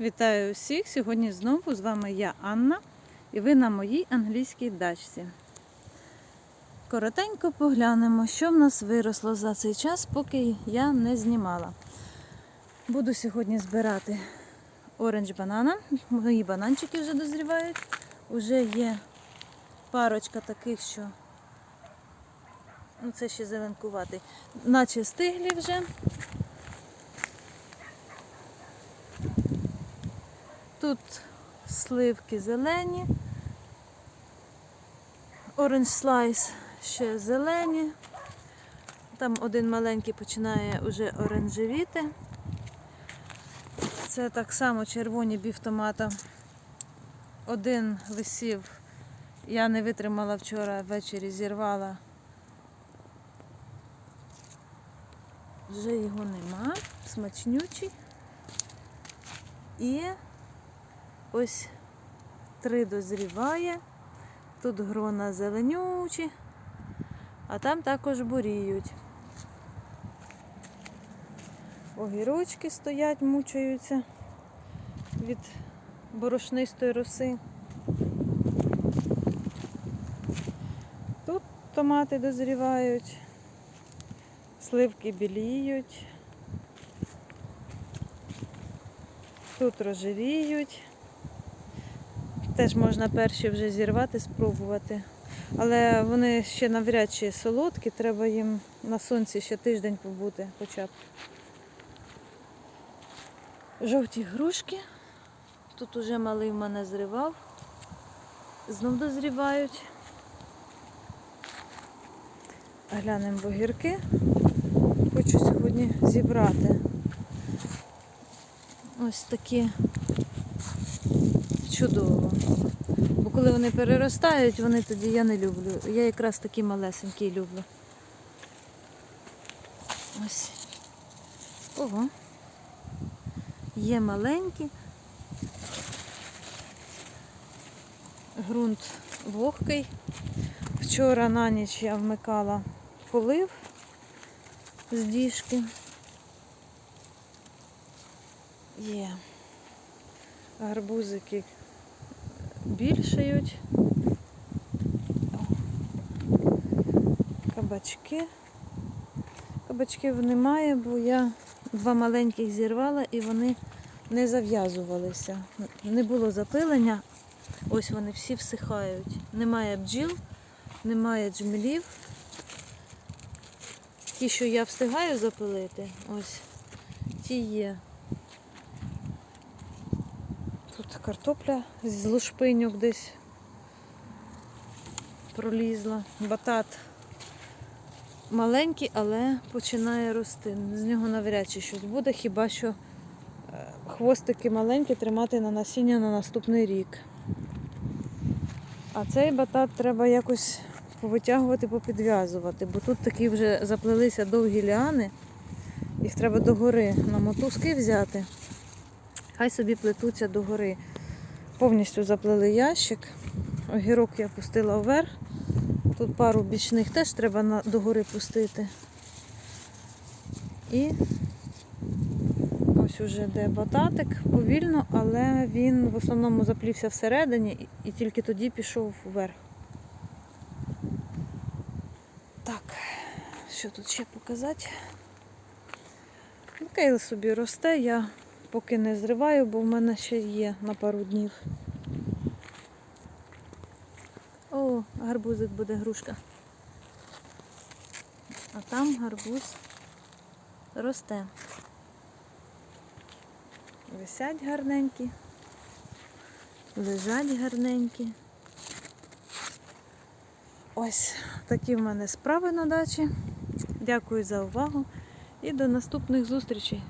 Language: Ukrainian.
Вітаю усіх! Сьогодні знову з вами я Анна і ви на моїй англійській дачці. Коротенько поглянемо, що в нас виросло за цей час, поки я не знімала. Буду сьогодні збирати оранж банана. Мої бананчики вже дозрівають. Уже є парочка таких, що ну це ще зеленкуватий, наче стиглі вже. Тут сливки зелені, оранж слайс ще зелені. Там один маленький починає вже оранжевіти. Це так само червоні бівтомата. Один висів, я не витримала вчора ввечері, зірвала. Вже його нема, смачнючий. І Ось три дозріває. Тут грона зеленючі, а там також буріють. Огірочки стоять, мучаються від борошнистої роси. Тут томати дозрівають, сливки біліють, тут рожевіють. Теж можна перші вже зірвати, спробувати. Але вони ще навряд чи солодкі, треба їм на сонці ще тиждень побути хоча б. Жовті грушки. Тут уже малий в мене зривав. Знов дозрівають. Глянемо огірки. Хочу сьогодні зібрати. Ось такі чудово. Бо коли вони переростають, вони тоді я не люблю. Я якраз такі малесенькі люблю. Ось. Ого. Є маленькі. Грунт вогкий. Вчора на ніч я вмикала полив з діжки. Є. Гарбузики більшають. Кабачки. Кабачків немає, бо я два маленьких зірвала і вони не зав'язувалися. Не було запилення. Ось вони всі всихають. Немає бджіл, немає джмелів. Ті, що я встигаю запилити, ось ті є. Тут картопля з лушпиньок десь пролізла. Батат маленький, але починає рости. З нього навряд чи щось буде, хіба що е, хвостики маленькі тримати на насіння на наступний рік. А цей батат треба якось повитягувати, попідв'язувати, бо тут такі вже заплелися довгі ліани, їх треба догори на мотузки взяти. Хай собі плетуться догори. Повністю заплели ящик. Огірок я пустила вверх. Тут пару бічних теж треба догори пустити. І ось уже де бататик повільно, але він в основному заплівся всередині і, тільки тоді пішов вверх. Так, що тут ще показати? Кейл собі росте, я поки не зриваю, бо в мене ще є на пару днів. О, гарбузик буде грушка. А там гарбуз росте. Висять гарненькі, лежать гарненькі. Ось такі в мене справи на дачі. Дякую за увагу і до наступних зустрічей.